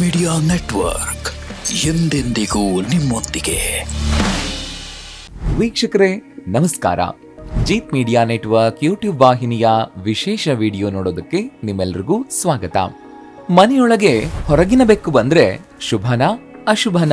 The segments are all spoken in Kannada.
ಮೀಡಿಯಾ ನೆಟ್ವರ್ಕ್ ಎಂದೆಂದಿಗೂ ನಿಮ್ಮೊಂದಿಗೆ. ವೀಕ್ಷಕರೇ, ನಮಸ್ಕಾರ. ಜೀತ್ ಮೀಡಿಯಾ ನೆಟ್ವರ್ಕ್ ಯೂಟ್ಯೂಬ್ ವಾಹಿನಿಯ ವಿಶೇಷ ವಿಡಿಯೋ ನೋಡೋದಕ್ಕೆ ನಿಮ್ಮೆಲ್ರಿಗೂ ಸ್ವಾಗತ. ಮನೆಯೊಳಗೆ ಹೊರಗಿನ ಬೆಕ್ಕು ಬಂದ್ರೆ ಶುಭನ ಅಶುಭನ.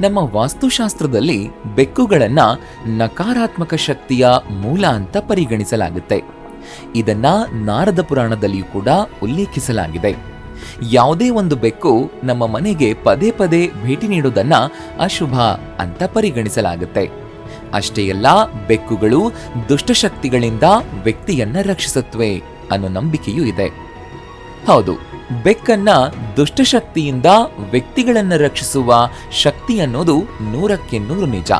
ನಮ್ಮ ವಾಸ್ತುಶಾಸ್ತ್ರದಲ್ಲಿ ಬೆಕ್ಕುಗಳನ್ನ ನಕಾರಾತ್ಮಕ ಶಕ್ತಿಯ ಮೂಲ ಅಂತ ಪರಿಗಣಿಸಲಾಗುತ್ತೆ. ಇದನ್ನ ನಾರದ ಪುರಾಣದಲ್ಲಿಯೂ ಕೂಡ ಉಲ್ಲೇಖಿಸಲಾಗಿದೆ. ಯಾವುದೇ ಒಂದು ಬೆಕ್ಕು ನಮ್ಮ ಮನೆಗೆ ಪದೇ ಪದೇ ಭೇಟಿ ನೀಡುವುದನ್ನ ಅಶುಭ ಅಂತ ಪರಿಗಣಿಸಲಾಗುತ್ತೆ. ಅಷ್ಟೇ ಅಲ್ಲ, ಬೆಕ್ಕುಗಳು ದುಷ್ಟಶಕ್ತಿಗಳಿಂದ ವ್ಯಕ್ತಿಯನ್ನ ರಕ್ಷಿಸುತ್ತವೆ ಅನ್ನೋ ನಂಬಿಕೆಯೂ ಇದೆ. ಹೌದು. ಬೆಕ್ಕನ್ನ ದುಷ್ಟಶಕ್ತಿಯಿಂದ ವ್ಯಕ್ತಿಗಳನ್ನ ರಕ್ಷಿಸುವ ಶಕ್ತಿ ಅನ್ನೋದು ನೂರಕ್ಕೆ ನೂರು ನಿಜ.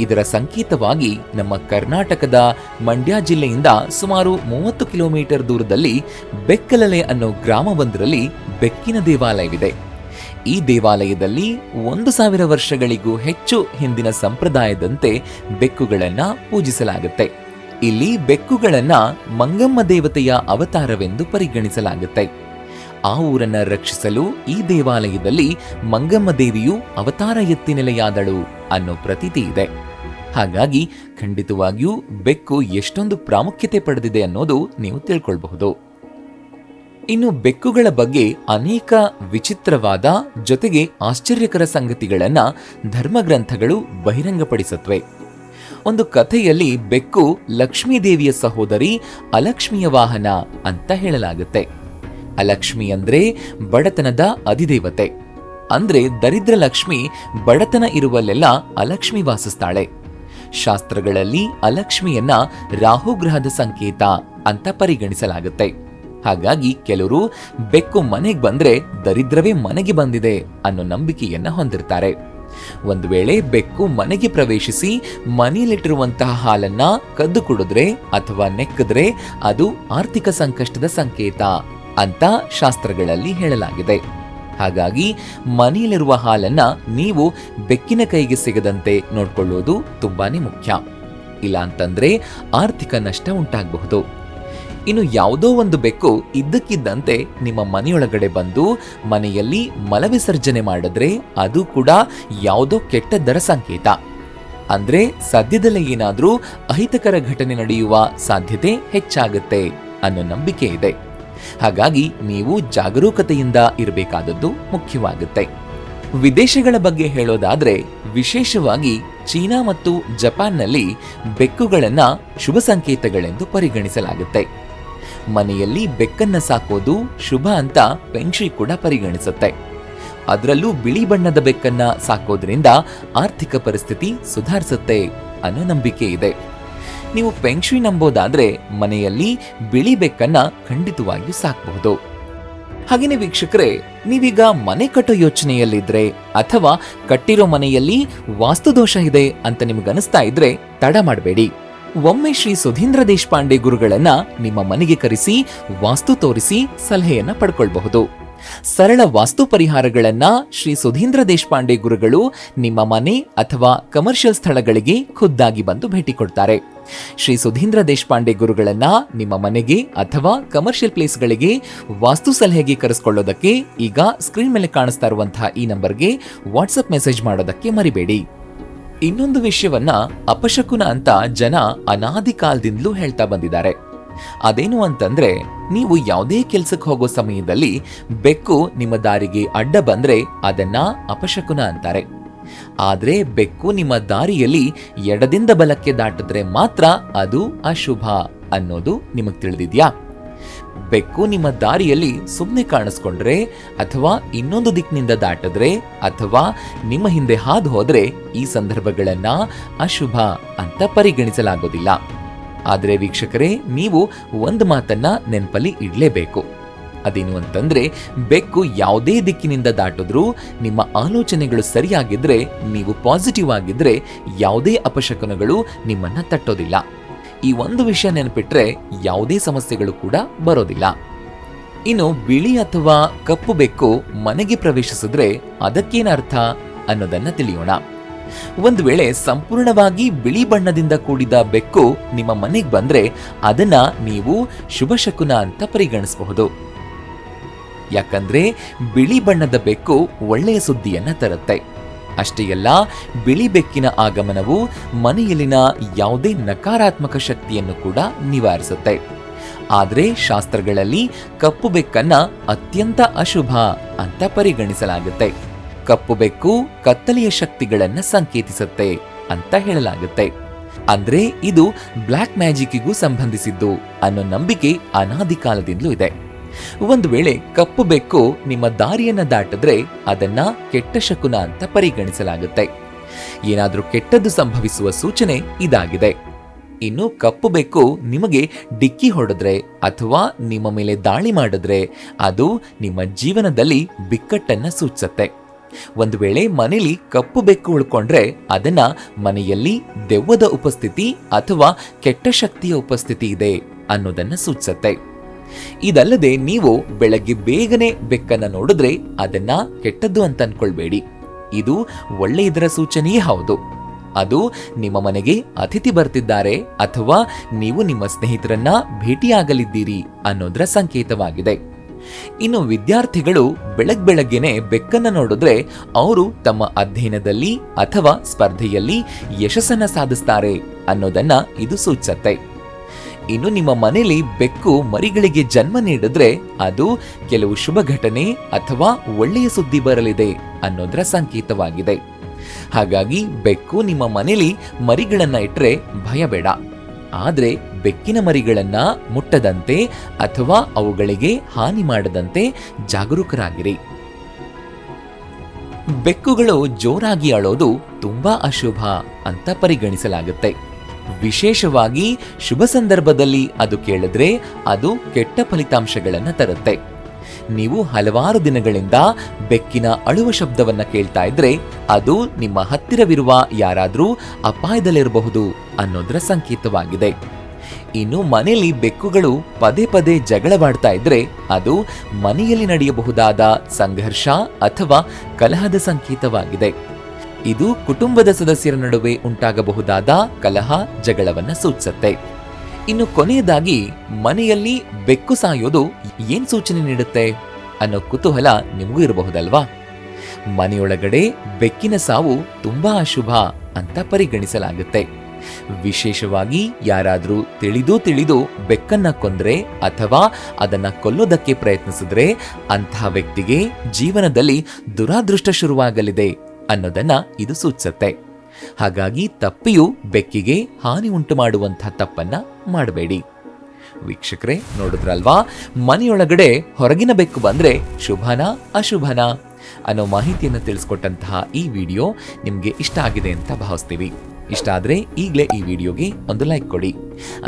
ಇದರ ಸಂಕೇತವಾಗಿ ನಮ್ಮ ಕರ್ನಾಟಕದ ಮಂಡ್ಯ ಜಿಲ್ಲೆಯಿಂದ ಸುಮಾರು ಮೂವತ್ತು ಕಿಲೋಮೀಟರ್ ದೂರದಲ್ಲಿ ಬೆಕ್ಕಲಲೆ ಅನ್ನೋ ಗ್ರಾಮವೊಂದರಲ್ಲಿ ಬೆಕ್ಕಿನ ದೇವಾಲಯವಿದೆ. ಈ ದೇವಾಲಯದಲ್ಲಿ ಒಂದು ಸಾವಿರ ವರ್ಷಗಳಿಗೂ ಹೆಚ್ಚು ಹಿಂದಿನ ಸಂಪ್ರದಾಯದಂತೆ ಬೆಕ್ಕುಗಳನ್ನ ಪೂಜಿಸಲಾಗುತ್ತೆ. ಇಲ್ಲಿ ಬೆಕ್ಕುಗಳನ್ನ ಮಂಗಮ್ಮ ದೇವತೆಯ ಅವತಾರವೆಂದು ಪರಿಗಣಿಸಲಾಗುತ್ತೆ. ಆ ಊರನ್ನ ರಕ್ಷಿಸಲು ಈ ದೇವಾಲಯದಲ್ಲಿ ಮಂಗಮ್ಮ ದೇವಿಯು ಅವತಾರ ಎತ್ತಿ ನೆಲೆಯಾದಳು ಅನ್ನೋ ಪ್ರತೀತಿ ಇದೆ. ಹಾಗಾಗಿ ಖಂಡಿತವಾಗಿಯೂ ಬೆಕ್ಕು ಎಷ್ಟೊಂದು ಪ್ರಾಮುಖ್ಯತೆ ಪಡೆದಿದೆ ಅನ್ನೋದು ನೀವು ತಿಳ್ಕೊಳ್ಬಹುದು. ಇನ್ನು ಬೆಕ್ಕುಗಳ ಬಗ್ಗೆ ಅನೇಕ ವಿಚಿತ್ರವಾದ ಜೊತೆಗೆ ಆಶ್ಚರ್ಯಕರ ಸಂಗತಿಗಳನ್ನ ಧರ್ಮಗ್ರಂಥಗಳು ಬಹಿರಂಗಪಡಿಸುತ್ತವೆ ಒಂದು ಕಥೆಯಲ್ಲಿ ಬೆಕ್ಕು ಲಕ್ಷ್ಮೀದೇವಿಯ ಸಹೋದರಿ ಅಲಕ್ಷ್ಮಿಯ ವಾಹನ ಅಂತ ಹೇಳಲಾಗುತ್ತೆ. ಅಲಕ್ಷ್ಮಿ ಅಂದ್ರೆ ಬಡತನದ ಅಧಿದೇವತೆ. ಅಂದ್ರೆ ದರಿದ್ರ ಲಕ್ಷ್ಮಿ ಬಡತನ ಇರುವಲ್ಲೆಲ್ಲ ಅಲಕ್ಷ್ಮಿ ವಾಸಿಸ್ತಾಳೆ. ಶಾಸ್ತ್ರಗಳಲ್ಲಿ ಅಲಕ್ಷ್ಮಿಯನ್ನ ರಾಹುಗ್ರಹದ ಸಂಕೇತ ಅಂತ ಪರಿಗಣಿಸಲಾಗುತ್ತೆ. ಹಾಗಾಗಿ ಕೆಲವರು ಬೆಕ್ಕು ಮನೆಗೆ ಬಂದ್ರೆ ದರಿದ್ರವೇ ಮನೆಗೆ ಬಂದಿದೆ ಅನ್ನೋ ನಂಬಿಕೆಯನ್ನ ಹೊಂದಿರ್ತಾರೆ. ಒಂದು ವೇಳೆ ಬೆಕ್ಕು ಮನೆಗೆ ಪ್ರವೇಶಿಸಿ ಮನೆಯಲ್ಲಿಟ್ಟಿರುವಂತಹ ಹಾಲನ್ನ ಕದ್ದು ಕುಡಿದ್ರೆ ಅಥವಾ ನೆಕ್ಕಿದ್ರೆ ಅದು ಆರ್ಥಿಕ ಸಂಕಷ್ಟದ ಸಂಕೇತ ಅಂತ ಶಾಸ್ತ್ರಗಳಲ್ಲಿ ಹೇಳಲಾಗಿದೆ. ಹಾಗಾಗಿ ಮನೆಯಲ್ಲಿರುವ ಹಾಲನ್ನ ನೀವು ಬೆಕ್ಕಿನ ಕೈಗೆ ಸಿಗದಂತೆ ನೋಡ್ಕೊಳ್ಳೋದು ತುಂಬಾನೇ ಮುಖ್ಯ. ಇಲ್ಲ ಅಂತಂದ್ರೆ ಆರ್ಥಿಕ ನಷ್ಟ ಉಂಟಾಗಬಹುದು. ಇನ್ನು ಯಾವುದೋ ಒಂದು ಬೆಕ್ಕು ಇದ್ದಕ್ಕಿದ್ದಂತೆ ನಿಮ್ಮ ಮನೆಯೊಳಗಡೆ ಬಂದು ಮನೆಯಲ್ಲಿ ಮಲವಿಸರ್ಜನೆ ಮಾಡಿದ್ರೆ ಅದು ಕೂಡ ಯಾವುದೋ ಕೆಟ್ಟದ್ದರ ಸಂಕೇತ. ಅಂದ್ರೆ ಸದ್ಯದಲ್ಲೇ ಏನಾದರೂ ಅಹಿತಕರ ಘಟನೆ ನಡೆಯುವ ಸಾಧ್ಯತೆ ಹೆಚ್ಚಾಗುತ್ತೆ ಅನ್ನೋ ನಂಬಿಕೆ ಇದೆ. ಹಾಗಾಗಿ ನೀವು ಜಾಗರೂಕತೆಯಿಂದ ಇರಬೇಕಾದದ್ದು ಮುಖ್ಯವಾಗುತ್ತೆ. ವಿದೇಶಗಳ ಬಗ್ಗೆ ಹೇಳೋದಾದ್ರೆ, ವಿಶೇಷವಾಗಿ ಚೀನಾ ಮತ್ತು ಜಪಾನ್ನಲ್ಲಿ ಬೆಕ್ಕುಗಳನ್ನ ಶುಭ ಸಂಕೇತಗಳೆಂದು ಪರಿಗಣಿಸಲಾಗುತ್ತೆ. ಮನೆಯಲ್ಲಿ ಬೆಕ್ಕನ್ನ ಸಾಕೋದು ಶುಭ ಅಂತ ಪೆಂಕ್ಷಿ ಕೂಡ ಪರಿಗಣಿಸುತ್ತೆ. ಅದರಲ್ಲೂ ಬಿಳಿ ಬಣ್ಣದ ಬೆಕ್ಕನ್ನ ಸಾಕೋದ್ರಿಂದ ಆರ್ಥಿಕ ಪರಿಸ್ಥಿತಿ ಸುಧಾರಿಸುತ್ತೆ ಅನ್ನೋ ನಂಬಿಕೆ ಇದೆ. ನೀವು ಪೆಂಕ್ಷಿ ನಂಬೋದಾದ್ರೆ ಮನೆಯಲ್ಲಿ ಬಿಳಿ ಬೆಕ್ಕನ್ನ ಖಂಡಿತವಾಗಿಯೂ ಸಾಕಬಹುದು. ಹಾಗೇನೆ ವೀಕ್ಷಕರೇ, ನೀವೀಗ ಮನೆ ಕಟ್ಟೋ ಯೋಚನೆಯಲ್ಲಿದ್ರೆ ಅಥವಾ ಕಟ್ಟಿರೋ ಮನೆಯಲ್ಲಿ ವಾಸ್ತುದೋಷ ಇದೆ ಅಂತ ನಿಮ್ಗನಿಸ್ತಾ ಇದ್ರೆ ತಡ ಮಾಡಬೇಡಿ. ಒಮ್ಮೆ ಶ್ರೀ ಸುಧೀಂದ್ರ ದೇಶಪಾಂಡೆ ಗುರುಗಳನ್ನ ನಿಮ್ಮ ಮನೆಗೆ ಕರೆಸಿ, ವಾಸ್ತು ತೋರಿಸಿ ಸಲಹೆಯನ್ನ ಪಡ್ಕೊಳ್ಬಹುದು. ಸರಳ ವಾಸ್ತು ಪರಿಹಾರಗಳನ್ನ ಶ್ರೀ ಸುಧೀಂದ್ರ ದೇಶಪಾಂಡೆ ಗುರುಗಳು ನಿಮ್ಮ ಮನೆ ಅಥವಾ ಕಮರ್ಷಿಯಲ್ ಸ್ಥಳಗಳಿಗೆ ಖುದ್ದಾಗಿ ಬಂದು ಭೇಟಿ ಕೊಡ್ತಾರೆ. ಶ್ರೀ ಸುಧೀಂದ್ರ ದೇಶಪಾಂಡೆ ಗುರುಗಳನ್ನ ನಿಮ್ಮ ಮನೆಗೆ ಅಥವಾ ಕಮರ್ಷಿಯಲ್ ಪ್ಲೇಸ್ಗಳಿಗೆ ವಾಸ್ತು ಸಲಹೆಗೆ ಕರೆಸ್ಕೊಳ್ಳೋದಕ್ಕೆ ಈಗ ಸ್ಕ್ರೀನ್ ಮೇಲೆ ಕಾಣಿಸ್ತಾ ಇರುವಂತಹ ಈ ನಂಬರ್ಗೆ ವಾಟ್ಸಪ್ ಮೆಸೇಜ್ ಮಾಡೋದಕ್ಕೆ ಮರಿಬೇಡಿ. ಇನ್ನೊಂದು ವಿಷಯವನ್ನ ಅಪಶಕುನ ಅಂತ ಜನ ಅನಾದಿ ಕಾಲದಿಂದಲೂ ಹೇಳ್ತಾ ಬಂದಿದ್ದಾರೆ. ಅದೇನು ಅಂತಂದ್ರೆ, ನೀವು ಯಾವುದೇ ಕೆಲ್ಸಕ್ಕೆ ಹೋಗೋ ಸಮಯದಲ್ಲಿ ಬೆಕ್ಕು ನಿಮ್ಮ ದಾರಿಗೆ ಅಡ್ಡ ಬಂದ್ರೆ ಅದನ್ನ ಅಪಶಕುನ ಅಂತಾರೆ. ಆದ್ರೆ ಬೆಕ್ಕು ನಿಮ್ಮ ದಾರಿಯಲ್ಲಿ ಎಡದಿಂದ ಬಲಕ್ಕೆ ದಾಟಿದ್ರೆ ಮಾತ್ರ ಅದು ಅಶುಭ ಅನ್ನೋದು ನಿಮಗೆ ತಿಳಿದಿದ್ಯಾ? ಬೆಕ್ಕು ನಿಮ್ಮ ದಾರಿಯಲ್ಲಿ ಸುಮ್ಮನೆ ಕಾಣಿಸ್ಕೊಂಡ್ರೆ ಅಥವಾ ಇನ್ನೊಂದು ದಿಕ್ಕಿನಿಂದ ದಾಟಿದ್ರೆ ಅಥವಾ ನಿಮ್ಮ ಹಿಂದೆ ಹಾದು ಹೋದ್ರೆ ಈ ಸಂದರ್ಭಗಳನ್ನ ಅಶುಭ ಅಂತ ಪರಿಗಣಿಸಲಾಗೋದಿಲ್ಲ. ಆದರೆ ವೀಕ್ಷಕರೇ, ನೀವು ಒಂದು ಮಾತನ್ನ ನೆನಪಲ್ಲಿ ಇಡಲೇಬೇಕು. ಅದೇನು ಅಂತಂದ್ರೆ, ಬೆಕ್ಕು ಯಾವುದೇ ದಿಕ್ಕಿನಿಂದ ದಾಟಿದ್ರೂ, ನಿಮ್ಮ ಆಲೋಚನೆಗಳು ಸರಿಯಾಗಿದ್ರೆ, ನೀವು ಪಾಸಿಟಿವ್ ಆಗಿದ್ರೆ, ಯಾವುದೇ ಅಪಶಕನಗಳು ನಿಮ್ಮನ್ನ ತಟ್ಟೋದಿಲ್ಲ. ಈ ಒಂದು ವಿಷಯ ನೆನಪಿಟ್ರೆ, ಯಾವುದೇ ಸಮಸ್ಯೆಗಳು ಕೂಡ ಬರೋದಿಲ್ಲ. ಇನ್ನು ಬಿಳಿ ಅಥವಾ ಕಪ್ಪು ಬೆಕ್ಕು ಮನೆಗೆ ಪ್ರವೇಶಿಸಿದ್ರೆ ಅದಕ್ಕೇನರ್ಥ ಅನ್ನೋದನ್ನ ತಿಳಿಯೋಣ. ಒಂದು ವೇಳೆ ಸಂಪೂರ್ಣವಾಗಿ ಬಿಳಿ ಬಣ್ಣದಿಂದ ಕೂಡಿದ ಬೆಕ್ಕು ನಿಮ್ಮ ಮನೆಗೆ ಬಂದ್ರೆ ಅದನ್ನ ನೀವು ಶುಭಶಕುನ ಅಂತ ಪರಿಗಣಿಸಬಹುದು. ಯಾಕಂದ್ರೆ ಬಿಳಿ ಬಣ್ಣದ ಬೆಕ್ಕು ಒಳ್ಳೆಯ ಸುದ್ದಿಯನ್ನ ತರುತ್ತೆ. ಅಷ್ಟೇ ಅಲ್ಲ, ಬಿಳಿ ಬೆಕ್ಕಿನ ಆಗಮನವು ಮನೆಯಲ್ಲಿನ ಯಾವುದೇ ನಕಾರಾತ್ಮಕ ಶಕ್ತಿಯನ್ನು ಕೂಡ ನಿವಾರಿಸುತ್ತೆ. ಆದರೆ ಶಾಸ್ತ್ರಗಳಲ್ಲಿ ಕಪ್ಪು ಬೆಕ್ಕನ್ನ ಅತ್ಯಂತ ಅಶುಭ ಅಂತ ಪರಿಗಣಿಸಲಾಗುತ್ತೆ. ಕಪ್ಪು ಬೆಕ್ಕು ಕತ್ತಲೆಯ ಶಕ್ತಿಗಳನ್ನ ಸಂಕೇತಿಸುತ್ತೆ ಅಂತ ಹೇಳಲಾಗುತ್ತೆ. ಅಂದ್ರೆ ಇದು ಬ್ಲ್ಯಾಕ್ ಮ್ಯಾಜಿಕ್ಗೂ ಸಂಬಂಧಿಸಿದ್ದು ಅನ್ನೋ ನಂಬಿಕೆ ಅನಾದಿ ಕಾಲದಿಂದಲೂ ಇದೆ. ಒಂದು ವೇಳೆ ಕಪ್ಪು ಬೆಕ್ಕು ನಿಮ್ಮ ದಾರಿಯನ್ನ ದಾಟಿದ್ರೆ ಅದನ್ನ ಕೆಟ್ಟ ಶಕುನ ಅಂತ ಪರಿಗಣಿಸಲಾಗುತ್ತೆ. ಏನಾದರೂ ಕೆಟ್ಟದ್ದು ಸಂಭವಿಸುವ ಸೂಚನೆ ಇದಾಗಿದೆ. ಇನ್ನು ಕಪ್ಪು ಬೆಕ್ಕು ನಿಮಗೆ ಡಿಕ್ಕಿ ಹೊಡೆದ್ರೆ ಅಥವಾ ನಿಮ್ಮ ಮೇಲೆ ದಾಳಿ ಮಾಡಿದ್ರೆ ಅದು ನಿಮ್ಮ ಜೀವನದಲ್ಲಿ ಬಿಕ್ಕಟ್ಟನ್ನು ಸೂಚಿಸುತ್ತೆ. ಒಂದು ವೇಳೆ ಮನೆಯಲ್ಲಿ ಕಪ್ಪು ಬೆಕ್ಕು ಉಳ್ಕೊಂಡ್ರೆ ಅದನ್ನ ಮನೆಯಲ್ಲಿ ದೆವ್ವದ ಉಪಸ್ಥಿತಿ ಅಥವಾ ಕೆಟ್ಟ ಶಕ್ತಿಯ ಉಪಸ್ಥಿತಿ ಇದೆ ಅನ್ನೋದನ್ನ ಸೂಚಿಸುತ್ತೆ. ಇದಲ್ಲದೆ ನೀವು ಬೆಳಗ್ಗೆ ಬೇಗನೆ ಬೆಕ್ಕನ್ನ ನೋಡಿದ್ರೆ ಅದನ್ನ ಕೆಟ್ಟದ್ದು ಅಂತ ಅನ್ಕೊಳ್ಬೇಡಿ. ಇದು ಒಳ್ಳೆಯದರ ಸೂಚನೆಯೇ ಹೌದು. ಅದು ನಿಮ್ಮ ಮನೆಗೆ ಅತಿಥಿ ಬರ್ತಿದ್ದಾರೆ ಅಥವಾ ನೀವು ನಿಮ್ಮ ಸ್ನೇಹಿತರನ್ನ ಭೇಟಿಯಾಗಲಿದ್ದೀರಿ ಅನ್ನೋದರ ಸಂಕೇತವಾಗಿದೆ. ಇನ್ನು ವಿದ್ಯಾರ್ಥಿಗಳು ಬೆಳಗ್ ಬೆಳಗ್ಗೆನೆ ಬೆಕ್ಕನ್ನ ನೋಡಿದ್ರೆ ಅವರು ತಮ್ಮ ಅಧ್ಯಯನದಲ್ಲಿ ಅಥವಾ ಸ್ಪರ್ಧೆಯಲ್ಲಿ ಯಶಸ್ಸನ್ನು ಸಾಧಿಸ್ತಾರೆ ಅನ್ನೋದನ್ನ ಇದು ಸೂಚಿಸುತ್ತೆ ಇನ್ನು ನಿಮ್ಮ ಮನೆಯಲ್ಲಿ ಬೆಕ್ಕು ಮರಿಗಳಿಗೆ ಜನ್ಮ ನೀಡಿದ್ರೆ ಅದು ಕೆಲವು ಶುಭ ಘಟನೆ ಅಥವಾ ಒಳ್ಳೆಯ ಸುದ್ದಿ ಬರಲಿದೆ ಅನ್ನೋದರ ಸಂಕೇತವಾಗಿದೆ. ಹಾಗಾಗಿ ಬೆಕ್ಕು ನಿಮ್ಮ ಮನೆಯಲ್ಲಿ ಮರಿಗಳನ್ನ ಇಟ್ಟರೆ ಭಯ ಬೇಡ. ಆದ್ರೆ ಬೆಕ್ಕಿನ ಮರಿಗಳನ್ನು ಮುಟ್ಟದಂತೆ ಅಥವಾ ಅವುಗಳಿಗೆ ಹಾನಿ ಮಾಡದಂತೆ ಜಾಗರೂಕರಾಗಿರಿ. ಬೆಕ್ಕುಗಳು ಜೋರಾಗಿ ಅಳೋದು ತುಂಬಾ ಅಶುಭ ಅಂತ ಪರಿಗಣಿಸಲಾಗುತ್ತೆ. ವಿಶೇಷವಾಗಿ ಶುಭ ಸಂದರ್ಭದಲ್ಲಿ ಅದು ಕೇಳಿದ್ರೆ ಅದು ಕೆಟ್ಟ ಫಲಿತಾಂಶಗಳನ್ನು ತರುತ್ತೆ. ನೀವು ಹಲವಾರು ದಿನಗಳಿಂದ ಬೆಕ್ಕಿನ ಅಳುವ ಶಬ್ದವನ್ನ ಕೇಳ್ತಾ ಇದ್ರೆ ಅದು ನಿಮ್ಮ ಹತ್ತಿರವಿರುವ ಯಾರಾದರೂ ಅಪಾಯದಲ್ಲಿರಬಹುದು ಅನ್ನೋದರ ಸಂಕೇತವಾಗಿದೆ. ಇನ್ನು ಮನೆಯಲ್ಲಿ ಬೆಕ್ಕುಗಳು ಪದೇ ಪದೇ ಜಗಳವಾಡ್ತಾ ಇದ್ರೆ ಅದು ಮನೆಯಲ್ಲಿ ನಡೆಯಬಹುದಾದ ಸಂಘರ್ಷ ಅಥವಾ ಕಲಹದ ಸಂಕೇತವಾಗಿದೆ. ಇದು ಕುಟುಂಬದ ಸದಸ್ಯರ ನಡುವೆ ಉಂಟಾಗಬಹುದಾದ ಕಲಹ, ಜಗಳವನ್ನ ಸೂಚಿಸುತ್ತೆ. ಇನ್ನು ಕೊನೆಯದಾಗಿ, ಮನೆಯಲ್ಲಿ ಬೆಕ್ಕು ಸಾಯೋದು ಏನ್ ಸೂಚನೆ ನೀಡುತ್ತೆ ಅನ್ನೋ ಕುತೂಹಲ ನಿಮಗೂ ಇರಬಹುದಲ್ವಾ? ಮನೆಯೊಳಗಡೆ ಬೆಕ್ಕಿನ ಸಾವು ತುಂಬಾ ಅಶುಭ ಅಂತ ಪರಿಗಣಿಸಲಾಗುತ್ತೆ. ವಿಶೇಷವಾಗಿ ಯಾರಾದರೂ ತಿಳಿದು ತಿಳಿದು ಬೆಕ್ಕನ್ನ ಕೊಂದ್ರೆ ಅಥವಾ ಅದನ್ನ ಕೊಲ್ಲೋದಕ್ಕೆ ಪ್ರಯತ್ನಿಸಿದ್ರೆ ಅಂತಹ ವ್ಯಕ್ತಿಗೆ ಜೀವನದಲ್ಲಿ ದುರಾದೃಷ್ಟ ಶುರುವಾಗಲಿದೆ ಅನ್ನೋದನ್ನ ಇದು ಸೂಚಿಸುತ್ತೆ. ಹಾಗಾಗಿ ತಪ್ಪಿಯು ಬೆಕ್ಕಿಗೆ ಹಾನಿ ಉಂಟು ಮಾಡುವಂತಹ ತಪ್ಪನ್ನ ಮಾಡಬೇಡಿ. ವೀಕ್ಷಕರೇ, ನೋಡಿದ್ರಲ್ವಾ? ಮನೆಯೊಳಗಡೆ ಹೊರಗಿನ ಬೆಕ್ಕು ಬಂದ್ರೆ ಶುಭನಾ ಅಶುಭನಾ ಅನ್ನೋ ಮಾಹಿತಿಯನ್ನು ತಿಳಿಸ್ಕೊಟ್ಟಂತಹ ಈ ವಿಡಿಯೋ ನಿಮಗೆ ಇಷ್ಟ ಆಗಿದೆ ಅಂತ ಭಾವಿಸ್ತೀವಿ. ಇಷ್ಟ ಆದರೆ ಈಗಲೇ ಈ ವಿಡಿಯೋಗೆ ಒಂದು ಲೈಕ್ ಕೊಡಿ.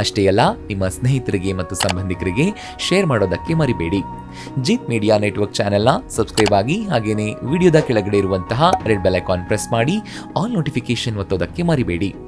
ಅಷ್ಟೇ ಅಲ್ಲ, ನಿಮ್ಮ ಸ್ನೇಹಿತರಿಗೆ ಮತ್ತು ಸಂಬಂಧಿಕರಿಗೆ ಶೇರ್ ಮಾಡೋದಕ್ಕೆ ಮರಿಬೇಡಿ. ಜಿತ್ ಮೀಡಿಯಾ ನೆಟ್ವರ್ಕ್ ಚಾನೆಲ್ನ ಸಬ್ಸ್ಕ್ರೈಬ್ ಆಗಿ ಹಾಗೆಯೇ ವಿಡಿಯೋದ ಕೆಳಗಡೆ ಇರುವಂತಹ ರೆಡ್ ಬೆಲ್ ಐಕಾನ್ ಪ್ರೆಸ್ ಮಾಡಿ ಆಲ್ ನೋಟಿಫಿಕೇಶನ್ ಒತ್ತೋದಕ್ಕೆ ಮರಿಬೇಡಿ.